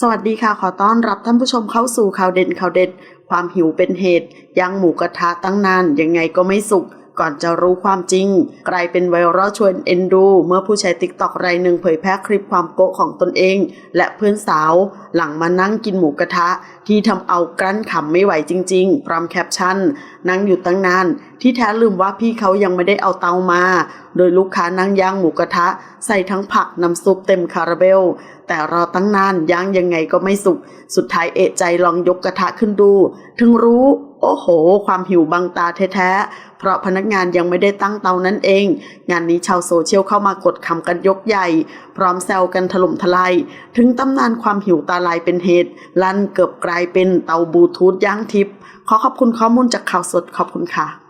สวัสดีค่ะ ขอต้อนรับท่านผู้ชมเข้าสู่ข่าวเด่นข่าวเด็ด ความหิวเป็นเหตุย่างหมูกระทะตั้งนานยังไงก็ไม่สุก ก่อนจะรู้ความจริง กลายเป็นไวรัลชวนเอ็นดู เมื่อผู้ใช้ติ๊กต็อกรายหนึ่งเผยแพร่คลิปความโกะของตนเอง และเพื่อนสาว หลังมานั่งกินหมูกระทะ ที่ทำเอากลั้นขำไม่ไหวจริง ๆ พร้อมแคปชั่น นั่งอยู่ตั้งนาน ที่แท้ลืมว่าพี่เขายังไม่ได้เอาเตามา โดยลูกค้านั่งย่างหมูกระทะ ใส่ทั้งผักน้ำซุปเต็มคาราเบลแต่รอตั้งนานย่างยังไงก็ไม่สุก สุดท้ายเอะใจลองยกกระทะขึ้นดู ถึงรู้โอ้โห ความหิวบังตาแท้ๆ เพราะพนักงานยังไม่ได้ตั้งเตานั่นเอง งานนี้ชาวโซเชียลเข้ามากดคำกันยกใหญ่ พร้อมแซวกันถล่มทลาย ถึงตำนานความหิวตาลายเป็นเหตุ ลั่นเกือบกลายเป็นเตาบลูทูธย่างทิพย์ขอขอบคุณข้อมูลจากข่าวสดขอบคุณค่ะ